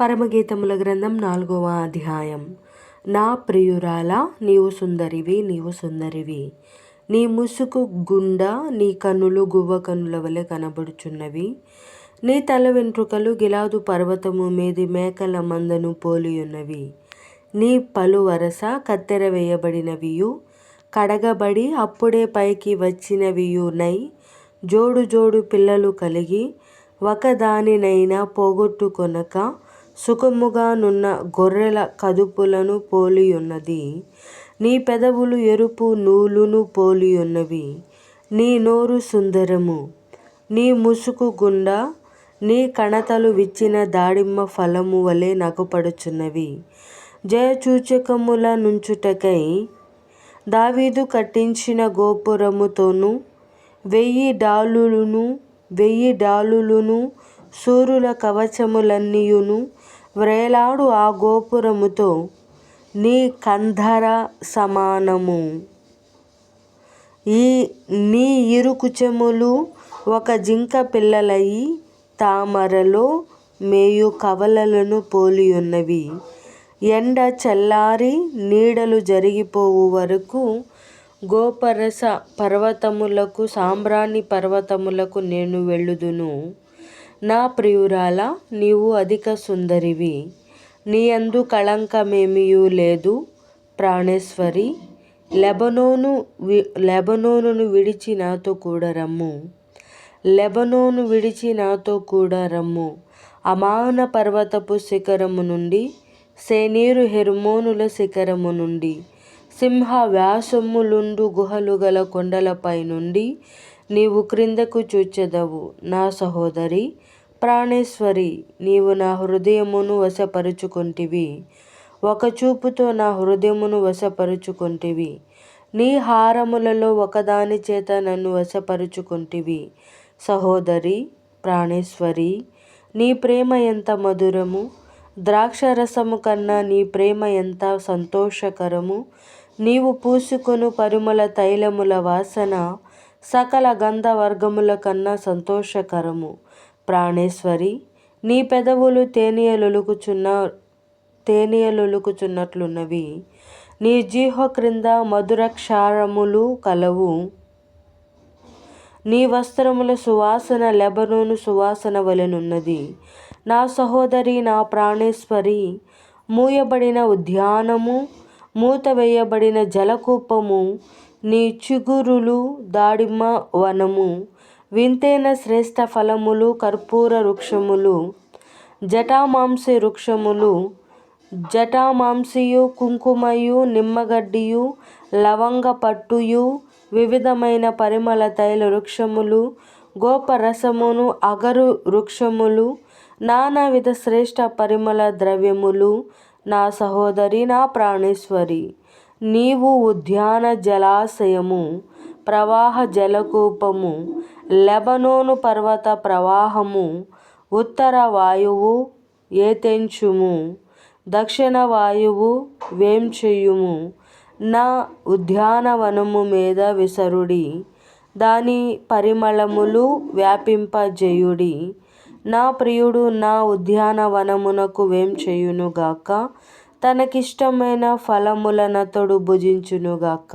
పరమగీతముల గ్రంథం నాలుగవ అధ్యాయం. నా ప్రియురాల నీవు సుందరివి నీవు సుందరివి. నీ ముసుకు గుండా నీ కన్నులు గువ్వ కన్నుల వలె కనబడుచున్నవి. నీ తల వెంట్రుకలు గిలాదు పర్వతము మీది మేకల మందను పోలియున్నవి. నీ పలు వరస కత్తెర వేయబడినవియు. కడగబడి అప్పుడే పైకి వచ్చినవియునై జోడు జోడు పిల్లలు కలిగి ఒకదానినైనా పోగొట్టుకొనక సుఖముగానున్న గొర్రెల కదుపులను పోలియున్నది. నీ పెదవులు ఎరుపు నూలును పోలియున్నవి. నీ నోరు సుందరము. నీ ముసుకు గుండా నీ కణతలు విచ్చిన దాడిమ్మ ఫలము వలె నగుపడుచున్నవి. జయచూచకముల నుంచుటకై దావీదు కట్టించిన గోపురముతోను వెయ్యి డాలులను వెయ్యి డాలులను సూరుల కవచములన్నీయును వ్రేలాడు ఆ గోపురముతో నీ కంధర సమానము. ఈ నీ ఇరుకుచములు ఒక జింక పిల్లలయి తామరలో మేయు కవలలను పోలియున్నవి. ఎండ చల్లారి నీడలు జరిగిపోవు వరకు గోపరస పర్వతములకు సాంబ్రాణి పర్వతములకు నేను వెళ్ళుదును. నా ప్రియురాల నీవు అధిక సుందరివి. నీ అందు కళంకమేమియూ లేదు ప్రాణేశ్వరి. లెబనోను వి లెబనోనును విడిచి నాతో కూడా రమ్ము. లెబనోను విడిచి నాతో కూడా రమ్ము. అమాన పర్వతపు శిఖరము నుండి సేనీరు హెర్మోనుల శిఖరము నుండి సింహ వ్యాసములుండు గుహలు గల కొండలపై నుండి నీవు క్రిందకు చూచెదవు. నా సహోదరి ప్రాణేశ్వరి నీవు నా హృదయమును వశపరుచుకొంటివి. ఒక చూపుతో నా హృదయమును వశపరుచుకొంటివి. నీ హారములలో ఒకదాని చేత నన్ను వశపరుచుకొంటివి. సహోదరి ప్రాణేశ్వరి నీ ప్రేమ ఎంత మధురము? ద్రాక్షరసము కన్నా నీ ప్రేమ ఎంత సంతోషకరము? నీవు పూసుకొను పరిమళ తైలముల వాసన సకల గంధవర్గముల కన్నా సంతోషకరము. ప్రాణేశ్వరి నీ పెదవులు తేనియలొలుకుచున్న తేనియలొలుకుచున్నట్లున్నవి. నీ జీహ క్రింద మధురక్షారములు కలవు. నీ వస్త్రముల సువాసన లెబనోను సువాసన వలెనున్నది. నా సహోదరి నా ప్రాణేశ్వరి మూయబడిన ఉద్యానము మూత వేయబడిన జలకూపము నీ చిగురులు దాడిమ్మ వనము. వింతైన శ్రేష్ఠ ఫలములు కర్పూర వృక్షములు. జటామాంసి వృక్షములు. జటామాంసియు కుంకుమయు నిమ్మగడ్డియు లవంగ పట్టుయు వివిధమైన పరిమళ తైల వృక్షములు గోపరసమును అగరు వృక్షములు నానావిధ శ్రేష్ఠ పరిమళ ద్రవ్యములు. నా సహోదరి నా ప్రాణేశ్వరి. నీవు ఉద్యాన జలాశయము ప్రవాహ జలకూపము లెబనోను పర్వత ప్రవాహము ఉత్తర వాయువు ఏతెంచుము దక్షిణ వాయువు వేంచెయ్యుము నా ఉద్యానవనము మీద విసరుడి దాని పరిమళములు వ్యాపింపజేయుడి. నా ప్రియుడు నా ఉద్యానవనమునకు వేంచేయునుగాక తనకిష్టమైన ఫలములనతడు భుజించునుగాక.